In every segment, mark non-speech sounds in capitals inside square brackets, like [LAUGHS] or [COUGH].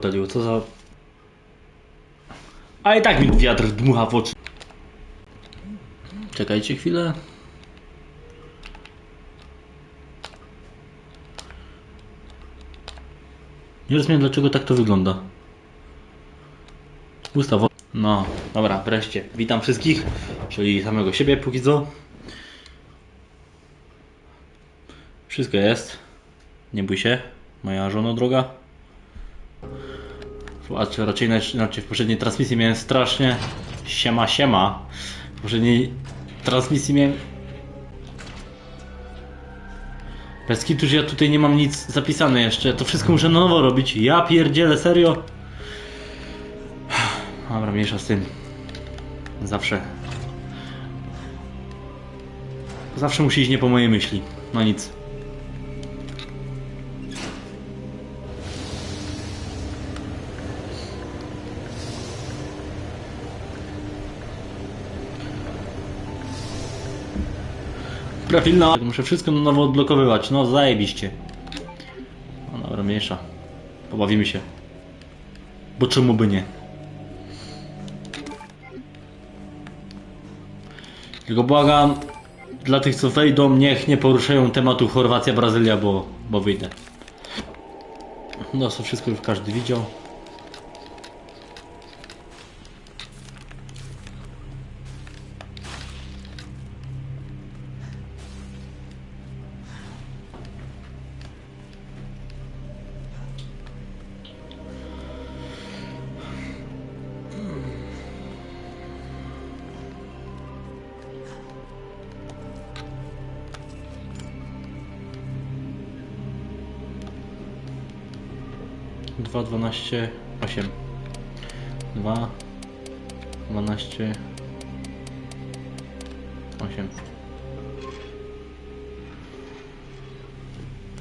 Daliło, co za... A i tak mi wiatr dmucha w oczy. Czekajcie chwilę. Nie rozumiem dlaczego tak to wygląda. Ustawo. No, dobra, wreszcie. Witam wszystkich, czyli samego siebie póki co. Wszystko jest. Nie bój się, moja żono droga. A czy raczej znaczy w poprzedniej transmisji miałem strasznie siema siema. W poprzedniej transmisji miałem bez kitu, ja tutaj nie mam nic zapisane jeszcze. To wszystko muszę na nowo robić. Ja pierdzielę, serio? Dobra, mniejsza z tym. Zawsze. Zawsze musi iść nie po mojej myśli. No nic. Profilna. Muszę wszystko na nowo odblokowywać. No zajebiście. No dobra, mniejsza. Pobawimy się. Bo czemu by nie? Tylko błagam, dla tych co wejdą, niech nie poruszają tematu Chorwacja-Brazylia, bo, bo wyjdę. No to wszystko już każdy widział. Dwa, dwanaście, osiem. Dwa, dwanaście, osiem.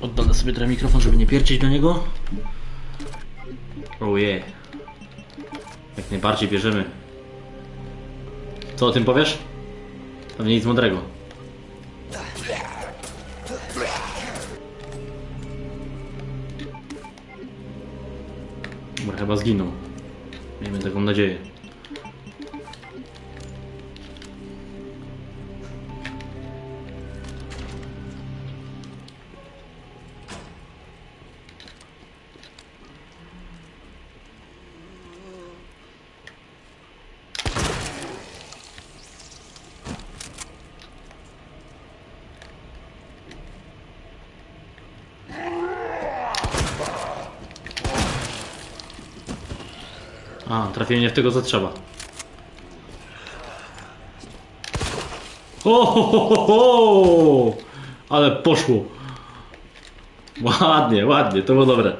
Oddalę sobie teraz mikrofon, żeby nie pierdzieć do niego. Oh yeah. Jak najbardziej bierzemy. Co o tym powiesz? Pewnie nic mądrego. Chyba zginął. Miejmy taką nadzieję. A, trafienie w tego co trzeba. O! Ale poszło. Ładnie, ładnie, to było dobre.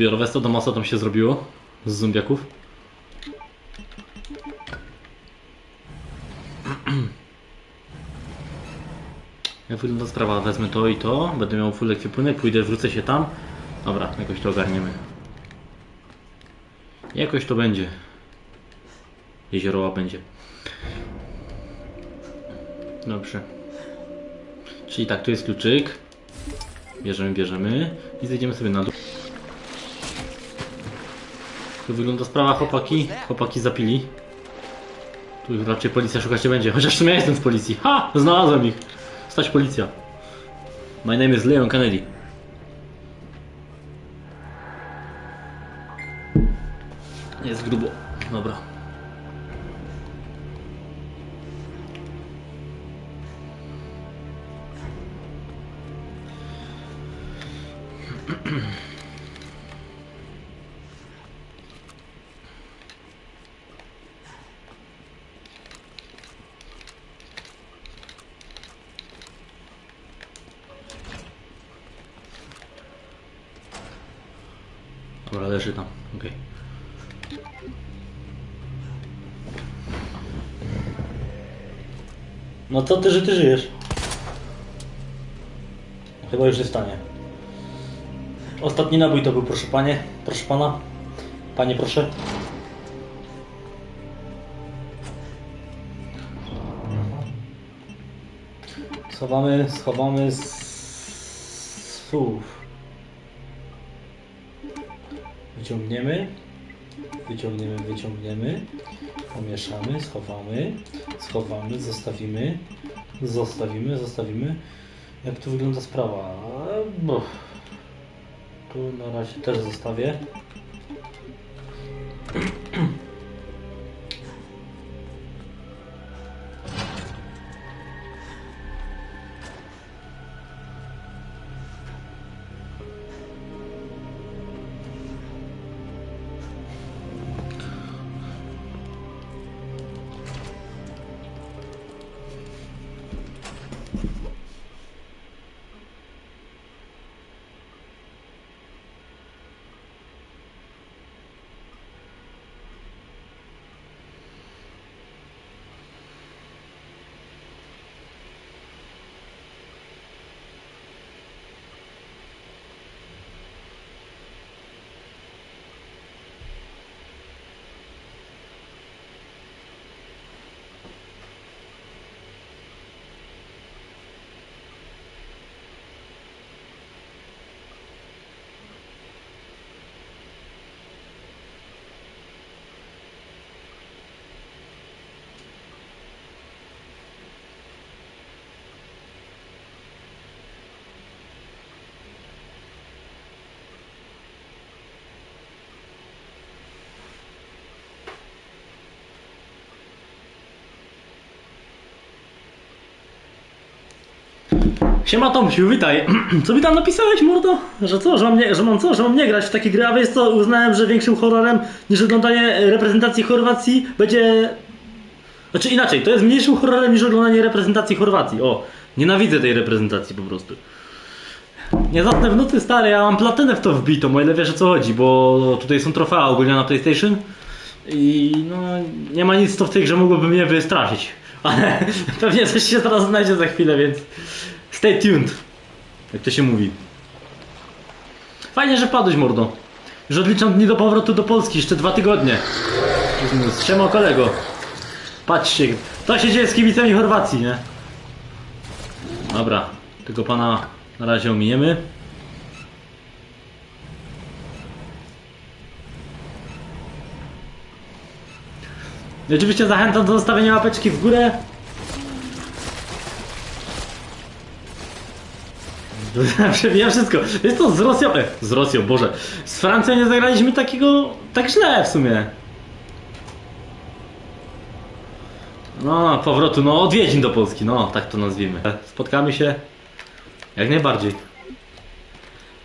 Zbiorowe 100 do co tam się zrobiło z zombiaków. [CLEARS THROAT] Jak wygląda sprawa? Wezmę to i to, będę miał full ekwipunek, pójdę, wrócę się tam. Dobra, jakoś to ogarniemy. Jakoś to będzie. Jezioroła będzie. Dobrze. Czyli tak, tu jest kluczyk. Bierzemy, bierzemy i zejdziemy sobie na dół. Tu wygląda sprawa, chłopaki. Chłopaki zapili. Tu ich raczej policja szukać nie będzie. Chociaż w sumie ja jestem z policji. Ha! Znalazłem ich. Stać policja. My name is Leon Kennedy. Okej. No co ty, że ty żyjesz? Chyba już jest stanie. Ostatni nabój to był, proszę panie, proszę pana. Panie, proszę. Schowamy, schowamy z słów. Wyciągniemy, wyciągniemy, wyciągniemy, pomieszamy, schowamy, schowamy, zostawimy, zostawimy, zostawimy. Jak tu wygląda sprawa? Bo... Tu na razie też zostawię. Siema Tomsiu, witaj. [CLEARS THROAT] Co mi tam napisałeś, mordo? Że co, że mam, nie, że mam co, że mam nie grać w takie gry, a wiesz co, uznałem, że większym horrorem niż oglądanie reprezentacji Chorwacji będzie... Znaczy inaczej, to jest mniejszym horrorem niż oglądanie reprezentacji Chorwacji. O, nienawidzę tej reprezentacji po prostu. Nie zacznę w nuty stary, ja mam platynę w to wbitą, o ile wiesz o co chodzi, bo tutaj są trofea ogólnie na PlayStation i no nie ma nic, co w tej grze mogłoby mnie wystraszyć. Ale pewnie coś się teraz znajdzie za chwilę, więc stay tuned, jak to się mówi. Fajnie, że padłeś, mordo. Już odliczam dni do powrotu do Polski, jeszcze dwa tygodnie. Siema kolego. Patrzcie, to się dzieje z kibicami Chorwacji, nie? Dobra, tego pana na razie ominiemy. I oczywiście zachęcam do zostawienia łapeczki w górę. [LAUGHS] Przebija wszystko. Jest to z Rosją. E, z Rosją, Boże. Z Francją nie zagraliśmy takiego. tak źle w sumie. No, powrotu, no, odwiedzin do Polski, no, tak to nazwijmy. Spotkamy się jak najbardziej.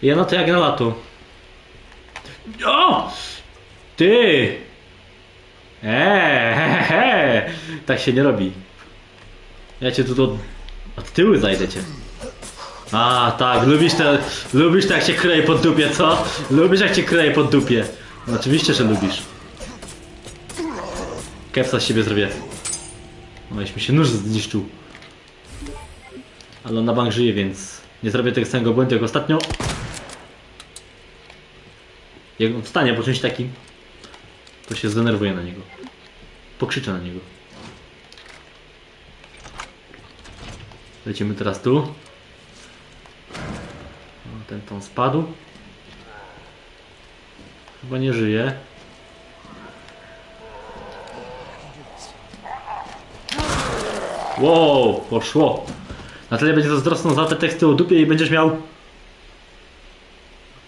Ja no to jak na lato. O! Ty! Eee, he, [LAUGHS] he, tak się nie robi. Ja cię tu do... od tyłu zajdę cię. A, tak, lubisz te, lubisz tak się kryje pod dupie, co? Lubisz jak cię kryje pod dupie. No, oczywiście, że lubisz. Kepsa z siebie zrobię. No, jeśli mi się nóż zniszczył. Ale on na bank żyje, więc nie zrobię tego samego błędu jak ostatnio. Jak on wstanie po czymś takim, to się zdenerwuję na niego. Pokrzyczę na niego. Lecimy teraz tu. Ten tam spadł. Chyba nie żyje. Wow, poszło. Na tyle będzie zazdrosną za te teksty o dupie i będziesz miał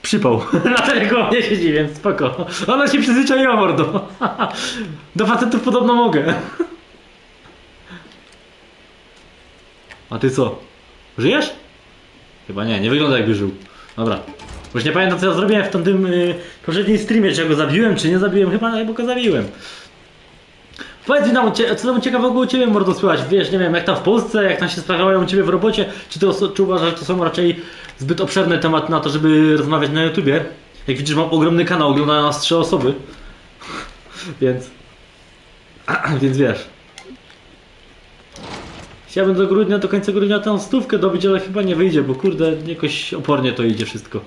przypał. [LAUGHS] Na tego nie siedzi, więc spoko. Ona się przyzwyczaiła, mordo. [LAUGHS] Do facetów podobno mogę. [LAUGHS] A ty co? Żyjesz? Chyba nie, nie wygląda jakby żył. Dobra. Już nie pamiętam co ja zrobiłem w tamtym yy, poprzednim streamie, czy ja go zabiłem, czy nie zabiłem. Chyba, chyba go zabiłem. Powiedz mi cie- co tam ciekawego u Ciebie mordo słychać? Wiesz, nie wiem, jak tam w Polsce, jak tam się sprawiają u Ciebie w robocie, czy Ty czy uważasz, że to są raczej zbyt obszerne tematy na to, żeby rozmawiać na YouTubie? Jak widzisz, mam ogromny kanał, oglądają nas trzy osoby. [LAUGHS] Więc... [CLEARS THROAT] Więc wiesz. Chciałbym do grudnia, do końca grudnia tę stówkę dobić, ale chyba nie wyjdzie, bo kurde, jakoś opornie to idzie wszystko.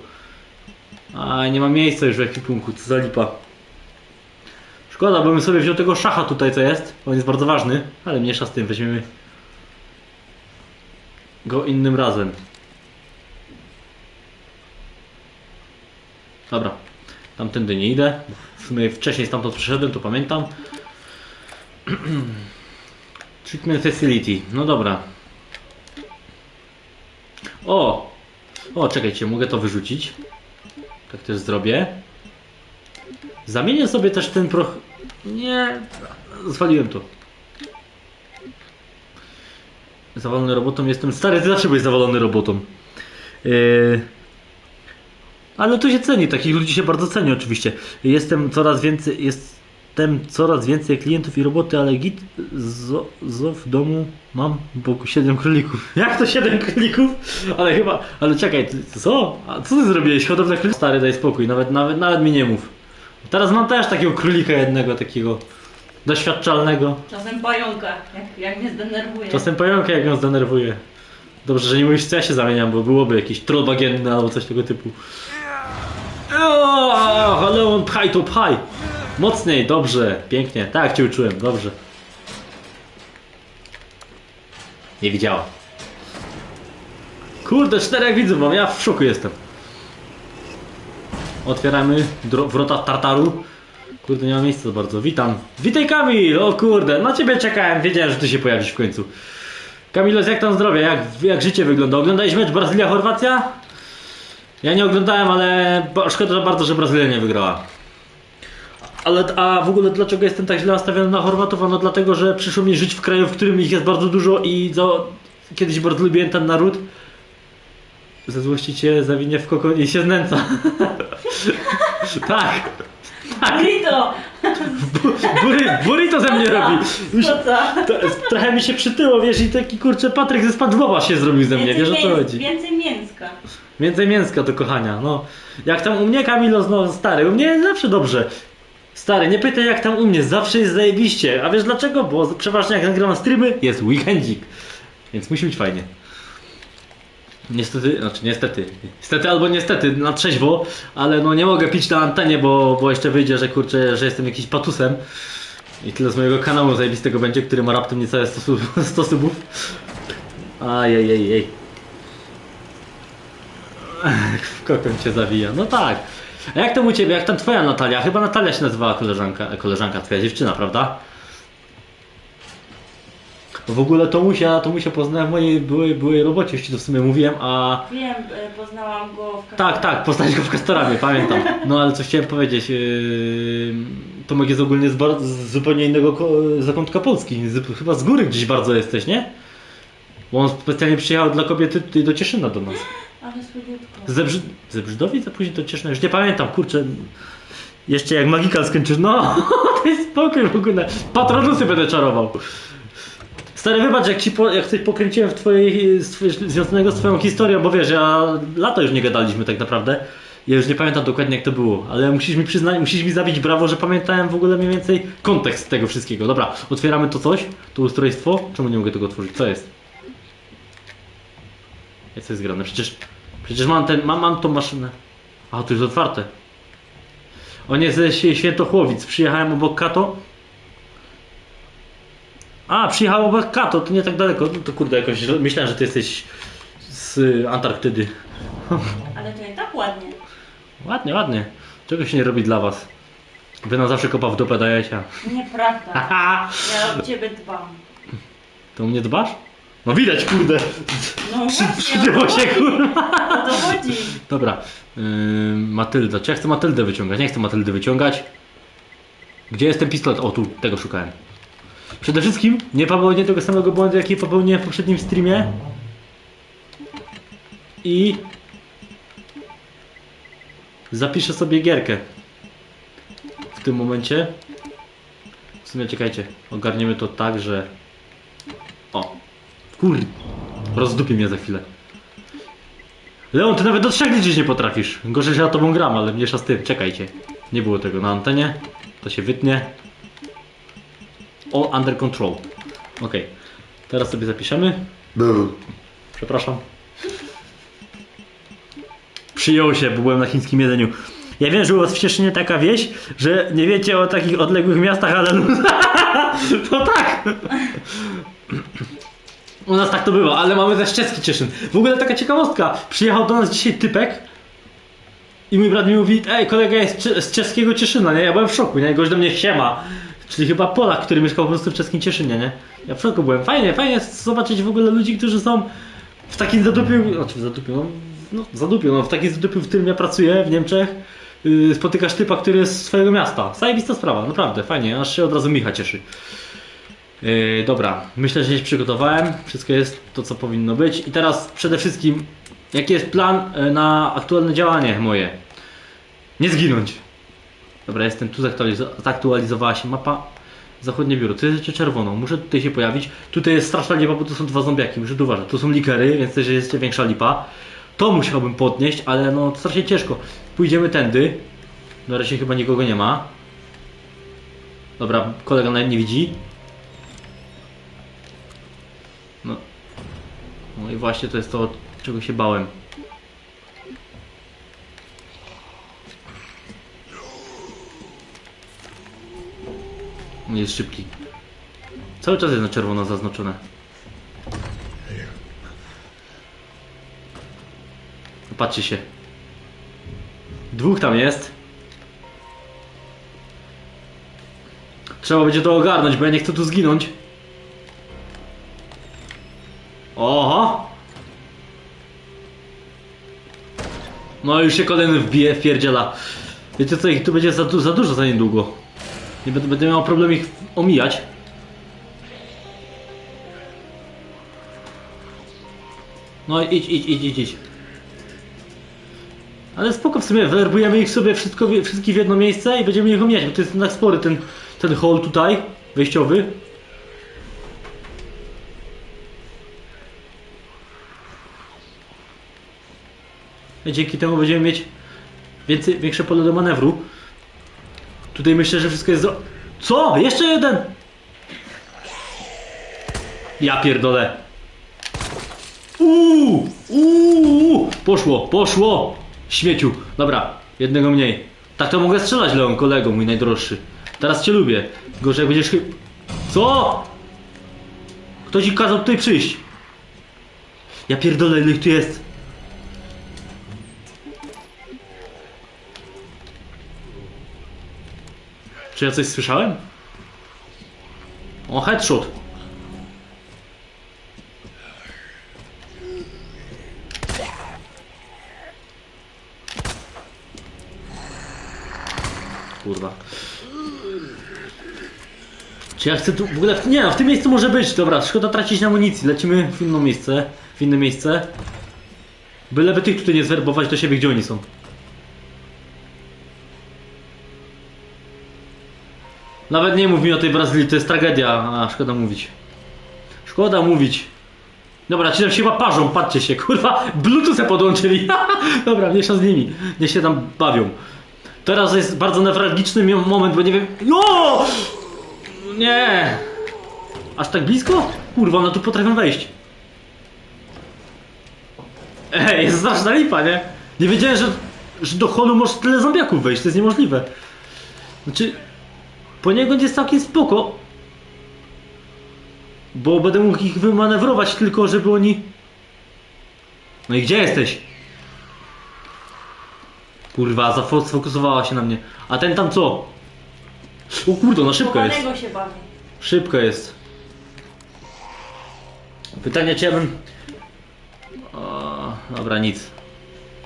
A nie ma miejsca już w ekwipunku, co za lipa. Szkoda, bo bym sobie wziął tego szacha tutaj, co jest. On jest bardzo ważny, ale mniejsza z tym, weźmiemy go innym razem. Dobra, tamtędy nie idę. W sumie wcześniej stamtąd przyszedłem, to pamiętam. [CLEARS THROAT] Treatment Facility, no dobra. O! O, czekajcie, mogę to wyrzucić. Tak też zrobię. Zamienię sobie też ten proch... Nie, zwaliłem to. Zawalony robotą jestem. Stary, ty zawsze byłeś zawalony robotą. Yy... Ale to się ceni, takich ludzi się bardzo ceni oczywiście. Jestem coraz więcej, jestem coraz więcej klientów i roboty, ale git zo, zo w domu mam bo 7 królików. [LAUGHS] Jak to 7 królików? Ale chyba, ale czekaj, co? A co ty zrobiłeś? Hodowlę królików? Stary, daj spokój, nawet, nawet, nawet mi nie mów. Teraz mam też takiego królika jednego, takiego doświadczalnego. Czasem pająka, jak, jak mnie zdenerwuje. Czasem pająka jak ją zdenerwuje. Dobrze, że nie mówisz co ja się zamieniam, bo byłoby jakiś troll bagienny albo coś tego typu. O, ale on pchaj to pchaj. Mocniej, dobrze, pięknie. Tak cię uczyłem, dobrze. Nie widziała. Kurde, czterech widzów mam, ja w szoku jestem. Otwieramy wrota Tartaru. Kurde, nie ma miejsca bardzo. Witam. Witaj Kamil! O kurde, na ciebie czekałem. Wiedziałem, że ty się pojawisz w końcu. Kamilos, jak tam zdrowie? Jak, jak życie wygląda? Oglądałeś mecz Brazylia-Chorwacja? Ja nie oglądałem, ale szkoda bardzo, że Brazylia nie wygrała. Ale a w ogóle dlaczego jestem tak źle nastawiony na Chorwatów? No dlatego, że przyszło mi żyć w kraju, w którym ich jest bardzo dużo i za, kiedyś bardzo lubiłem ten naród. Ze złości cię zawinie w kokon i się znęca. [LAUGHS] tak. Burrito! Bury, burrito ze mnie robi. Już, trochę mi się przytyło, wiesz, i taki kurczę Patryk ze SpongeBoba się zrobił ze mnie, wiesz o co mięs- chodzi. Więcej mięska. Więcej mięska do kochania, no. Jak tam u mnie Kamilo, no stary, u mnie jest zawsze dobrze. Stary, nie pytaj jak tam u mnie, zawsze jest zajebiście. A wiesz dlaczego? Bo przeważnie jak nagrywam streamy, jest weekendzik. Więc musi być fajnie. Niestety, znaczy niestety, niestety albo niestety, na trzeźwo, ale no nie mogę pić na antenie, bo, bo jeszcze wyjdzie, że kurczę, że jestem jakiś patusem. I tyle z mojego kanału zajebistego będzie, który ma raptem niecałe 100, sub- [LAUGHS] 100 subów. Ajajajaj. Kokon cię zawija. No tak. A jak tam u ciebie, jak tam twoja Natalia? Chyba Natalia się nazywała koleżanka, koleżanka twoja dziewczyna, prawda? W ogóle Tomusia, Tomusia poznałem w mojej byłej, byłej robocie, już ci to w sumie mówiłem, a... Wiem, e, poznałam go w Tak, tak, poznałeś go w Kastoramie, pamiętam. No ale co chciałem powiedzieć, yy... Tomek jest ogólnie z, bar- z zupełnie innego zakątka Polski, z, chyba z góry gdzieś bardzo jesteś, nie? Bo on specjalnie przyjechał dla kobiety tutaj do Cieszyna do nas. [GASPS] Ale. Z Zebrzy... Zebrzydowic, a później do Cieszyna, już nie pamiętam, kurczę. Jeszcze jak Magikal skończysz, no, [LAUGHS] to jest spokój w ogóle. Patronusy będę czarował. Stary, wybacz, jak, ci po, jak coś pokręciłem w twojej, związanego z twoją historią, bo wiesz, ja lata już nie gadaliśmy tak naprawdę. Ja już nie pamiętam dokładnie jak to było, ale musisz mi przyznać, musisz mi zabić brawo, że pamiętałem w ogóle mniej więcej kontekst tego wszystkiego. Dobra, otwieramy to coś, to ustrojstwo. Czemu nie mogę tego otworzyć? Co jest? Jak to jest grane? Przecież, przecież mam ten, mam, mam tą maszynę. A, to już otwarte. On jest ze Świętochłowic. Przyjechałem obok Kato. A, przyjechał obok Kato, to nie tak daleko. No to kurde, jakoś myślałem, że ty jesteś z y, Antarktydy. [LAUGHS] Ale to i tak ładnie. Ładnie, ładnie. Czego się nie robi dla was? Wy na zawsze kopa w dupę dajecie. Nieprawda. [LAUGHS] Ja o ciebie dbam. To mnie dbasz? No widać, kurde. No [LAUGHS] się, kurwa. o to chodzi. Dobra, yy, Matylda. Czy ja chcę Matyldę wyciągać? Nie chcę Matyldy wyciągać. Gdzie jest ten pistolet? O, tu, tego szukałem. Przede wszystkim nie popełnię tego samego błędu, jaki popełniłem w poprzednim streamie. I zapiszę sobie gierkę. W tym momencie. W sumie czekajcie, ogarniemy to tak, że... O, kur... Rozdupi mnie za chwilę. Leon, ty nawet do trzech liczyć nie potrafisz. Gorzej, że ja tobą gram, ale mniejsza z tym. Czekajcie. Nie było tego na antenie. To się wytnie. All under control. Ok. Teraz sobie zapiszemy. Przepraszam. Przyjął się, bo byłem na chińskim jedzeniu. Ja wiem, że u was w Cieszynie taka wieś, że nie wiecie o takich odległych miastach, ale no, [LAUGHS] no tak. U nas tak to bywa, ale mamy też czeski Cieszyn. W ogóle taka ciekawostka. Przyjechał do nas dzisiaj typek i mój brat mi mówi, ej, kolega jest z czeskiego Cieszyna, nie? Ja byłem w szoku, nie? Gość do mnie siema. Czyli chyba Polak, który mieszkał po prostu w czeskim Cieszynie, nie? Ja w szoku byłem. Fajnie, fajnie zobaczyć w ogóle ludzi, którzy są w takim zadupiu, znaczy w zadupiu, no, no zadupiu, no w takim zadupiu, w którym ja pracuję w Niemczech. Yy, spotykasz typa, który jest z swojego miasta. Zajebista sprawa, naprawdę, fajnie, aż się od razu Micha cieszy. Yy, dobra, myślę, że się przygotowałem. Wszystko jest to, co powinno być. I teraz przede wszystkim, jaki jest plan yy, na aktualne działanie moje? Nie zginąć. Dobra, jestem tu, zaktualizo- zaktualizowała się mapa. Zachodnie biuro, tu jest jeszcze czerwoną, muszę tutaj się pojawić. Tutaj jest straszna lipa, bo tu są dwa zombiaki, muszę tu uważać. Tu są likery, więc też jest większa lipa. To musiałbym podnieść, ale no strasznie ciężko. Pójdziemy tędy. Na razie chyba nikogo nie ma. Dobra, kolega nawet nie widzi. No. No i właśnie to jest to, czego się bałem. Jest szybki. Cały czas jest na czerwono zaznaczone. Patrzcie się. Dwóch tam jest. Trzeba będzie to ogarnąć, bo ja nie chcę tu zginąć. Oho! No już się kolejny wbije, wpierdziela. Wiecie co, ich tu będzie za, du- za dużo za niedługo. Nie będę, będę miał problem ich omijać. No idź, idź, idź, idź, idź. Ale spoko w sumie, werbujemy ich sobie wszystko, wszystkich w jedno miejsce i będziemy ich omijać, bo to jest jednak spory ten, ten hall tutaj, wejściowy. Dzięki temu będziemy mieć więcej, większe pole do manewru. Tutaj myślę, że wszystko jest. Co? Jeszcze jeden! Ja pierdolę. Uuu! Uuu! Poszło, poszło! Śmieciu. Dobra, jednego mniej. Tak to mogę strzelać, Leon, kolego, mój najdroższy. Teraz cię lubię. Gorzej będziesz chy... Co? Kto ci kazał tutaj przyjść? Ja pierdolę, ile ich tu jest. Czy ja coś słyszałem? O, headshot. Kurwa. Czy ja chcę tu w ogóle. Nie, w tym miejscu może być. Dobra, szkoda tracić na amunicji. Lecimy w inne miejsce. W inne miejsce. Byleby tych tutaj nie zwerbować do siebie, gdzie oni są. Nawet nie mów mi o tej Brazylii, to jest tragedia. A, szkoda mówić. Szkoda mówić. Dobra, ci tam się chyba parzą, patrzcie się, [LAUGHS] kurwa, bluetoothę podłączyli. [LAUGHS] Dobra, mniejsza z nimi, niech się tam bawią. Teraz jest bardzo newralgiczny moment, bo nie wiem... Jo! Nie! Aż tak blisko? Kurwa, one tu potrafią wejść. Ej, jest straszna lipa, nie? Nie wiedziałem, że, że do holu może tyle zombiaków wejść, to jest niemożliwe. Znaczy, poniekąd jest całkiem spoko. Bo będę mógł ich wymanewrować tylko, żeby oni... No i gdzie jesteś? Kurwa, zafo- sfokusowała się na mnie. A ten tam co? O kurde, no szybko jest. Chowanego się bawi. Szybko jest. Pytanie, czy ja bym... O, dobra, nic.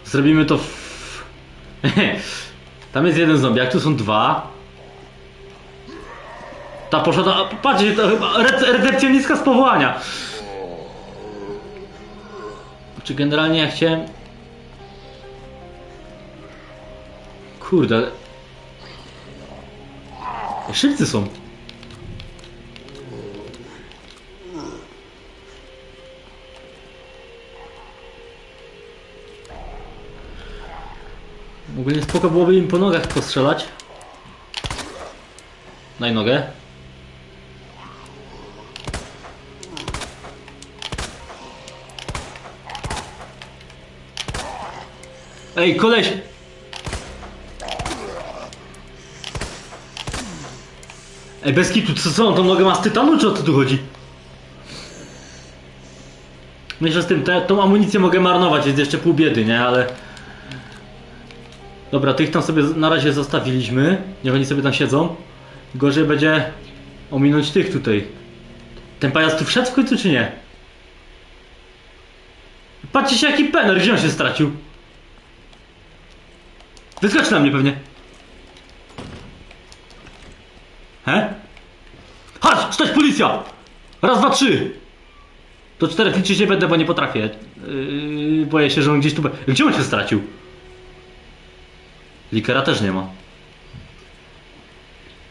Zrobimy to w... [LAUGHS] Tam jest jeden zombiak, tu są dwa. Ta poszła a, Patrzcie, to chyba re- redempcjonistka z powołania. Czy generalnie ja chciałem... Kurde. Szybcy są. Ogólnie spoko byłoby im po nogach postrzelać. Daj nogę. Ej, koleś! Ej, bez kitu, co, co on tą nogę ma z tytanu, czy o co tu chodzi? Myślę, z tym, te, tą amunicję mogę marnować, jest jeszcze pół biedy, nie? Ale... Dobra, tych tam sobie na razie zostawiliśmy. Niech oni sobie tam siedzą. Gorzej będzie ominąć tych tutaj. Ten pajac tu wszedł w końcu, czy nie? Patrzcie się, jaki pener, gdzie on się stracił? Wyskocz na mnie pewnie. He? Chodź, stać policja! Raz, dwa, trzy! Do czterech liczyć nie będę, bo nie potrafię. Yy, boję się, że on gdzieś tu... Gdzie on się stracił? Likera też nie ma.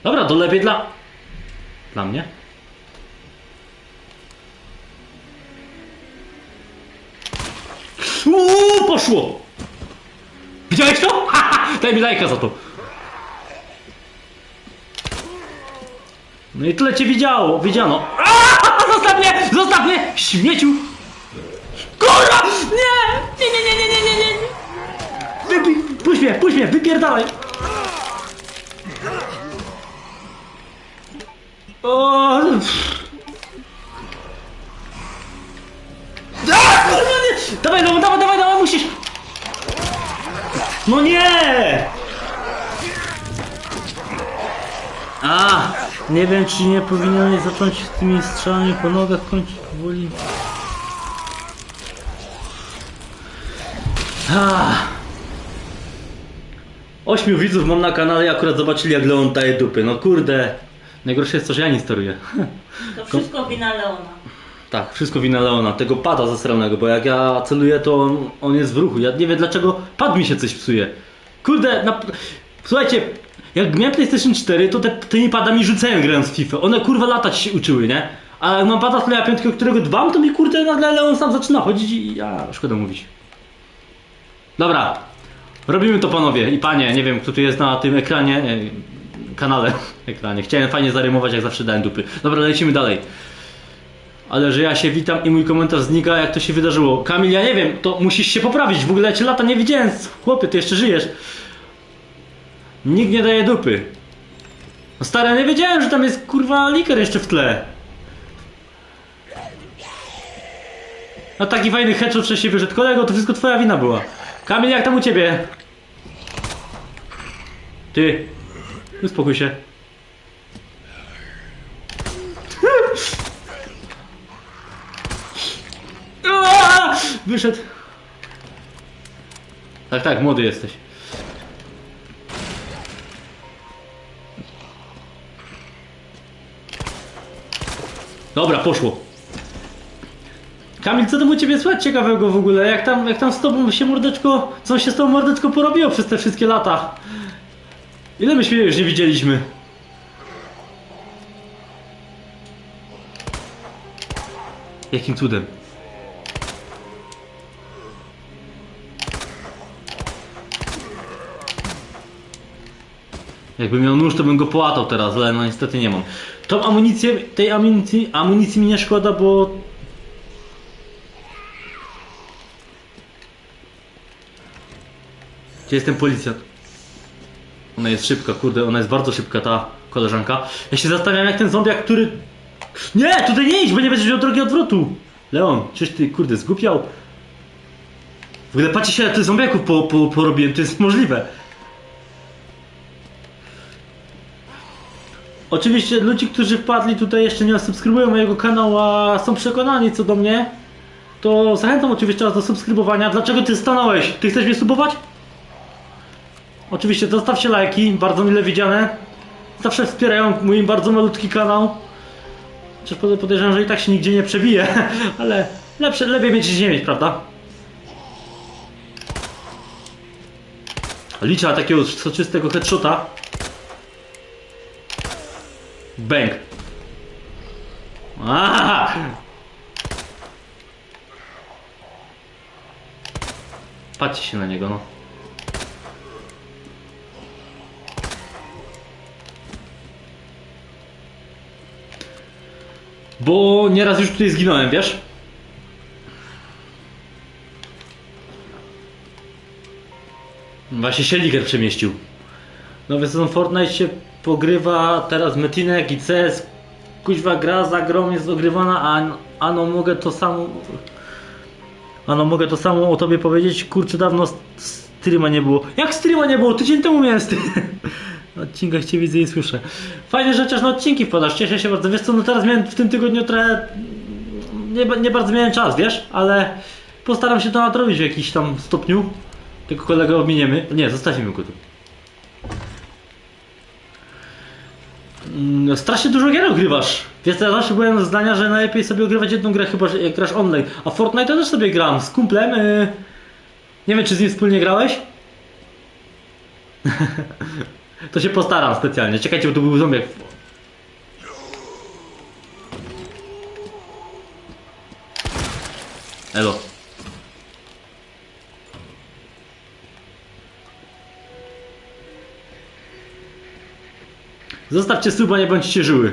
Dobra, to lepiej dla... Dla mnie? Uuu, poszło! Widziałeś to? Daj mi lajka za to. No i tyle cię widziało, widziano. Aaaa, Zostaw mnie! Zostaw mnie! Śmieciu! Kurwa! Nie! Nie, nie, nie, nie, nie, nie, nie! Wypi... Puść mnie, puść mnie, wypierdalaj! O... nie wiem, czy nie powinieneś zacząć z tymi strzałami po nogach kończyć powoli. A. Ośmiu widzów mam na kanale i akurat zobaczyli jak Leon daje dupy. No kurde. Najgorsze jest to, że ja nie steruję. To wszystko wina Leona. Tak, wszystko wina Leona, tego pada zasranego, bo jak ja celuję, to on, on jest w ruchu. Ja nie wiem dlaczego pad mi się coś psuje. Kurde, na... słuchajcie, jak miałem PlayStation 4, to te, tymi padami rzucałem grając w FIFA. One kurwa latać się uczyły, nie? A jak mam pada z Playa 5, którego dbam, to mi kurde nagle Leon sam zaczyna chodzić i ja szkoda mówić. Dobra, robimy to panowie i panie, nie wiem kto tu jest na tym ekranie, e, kanale, [LAUGHS] ekranie. Chciałem fajnie zarymować, jak zawsze dałem dupy. Dobra, lecimy dalej. Ale że ja się witam i mój komentarz znika, jak to się wydarzyło. Kamil, ja nie wiem, to musisz się poprawić. W ogóle ja cię lata nie widziałem. Chłopie, ty jeszcze żyjesz. Nikt nie daje dupy. No stary, ja nie wiedziałem, że tam jest kurwa liker jeszcze w tle. A taki fajny headshot że się wyszedł. Kolego, to wszystko twoja wina była. Kamil, jak tam u ciebie? Ty. Uspokój się. [LAUGHS] Wyszedł. Tak, tak, młody jesteś. Dobra, poszło. Kamil, co tam u ciebie słychać ciekawego w ogóle? Jak tam, jak tam z tobą się mordeczko... Co się z tobą mordeczko porobiło przez te wszystkie lata? Ile myśmy już nie widzieliśmy? Jakim cudem? Jakbym miał nóż, to bym go połatał teraz, ale no niestety nie mam. Tą amunicję, tej amunicji, amunicji mi nie szkoda, bo... Gdzie jest ten policjant? Ona jest szybka, kurde, ona jest bardzo szybka, ta koleżanka. Ja się zastanawiam, jak ten zombiak, który... Nie, tutaj nie idź, bo nie będziesz miał drogi odwrotu! Leon, czyś ty, kurde, zgupiał? W ogóle patrzcie się, jak ty zombiaków po, po, porobiłem, to jest możliwe. Oczywiście ludzi, którzy wpadli tutaj jeszcze nie subskrybują mojego kanału, a są przekonani co do mnie, to zachęcam oczywiście do subskrybowania. Dlaczego Ty stanąłeś? Ty chcesz mnie subować? Oczywiście zostawcie lajki, bardzo mile widziane. Zawsze wspierają mój bardzo malutki kanał. Chociaż pod- podejrzewam, że i tak się nigdzie nie przebije, [LAUGHS] ale lepsze, lepiej mieć nie mieć, prawda? Liczę takiego soczystego headshota. Bang. Aha! Patrzcie się na niego, no. Bo nieraz już tutaj zginąłem, wiesz? Właśnie się Liger przemieścił. Nowy sezon Fortnite się pogrywa, teraz Metinek i CS. Kuźwa gra za grą jest ogrywana, a ano mogę to samo... Ano mogę to samo o tobie powiedzieć, kurczę dawno st- streama nie było. Jak streama nie było? Tydzień temu miałem stream. [LAUGHS] Na odcinkach cię widzę i słyszę. Fajnie, że chociaż na odcinki wpadasz, cieszę się bardzo. Wiesz co, no teraz miałem w tym tygodniu trochę... Nie, nie bardzo miałem czas, wiesz? Ale postaram się to nadrobić w jakiś tam stopniu. Tylko kolegę ominiemy. Nie, zostawimy go tu. Mm, Strasznie dużo gier ogrywasz. Co, ja zawsze byłem zdania, że najlepiej sobie ogrywać jedną grę, chyba że jak grasz online. A Fortnite też sobie gram z kumplem. Yy... Nie wiem, czy z nim wspólnie grałeś? [LAUGHS] to się postaram specjalnie. Czekajcie, bo tu był zombiak. Elo. Zostawcie suba, nie bądźcie żyły.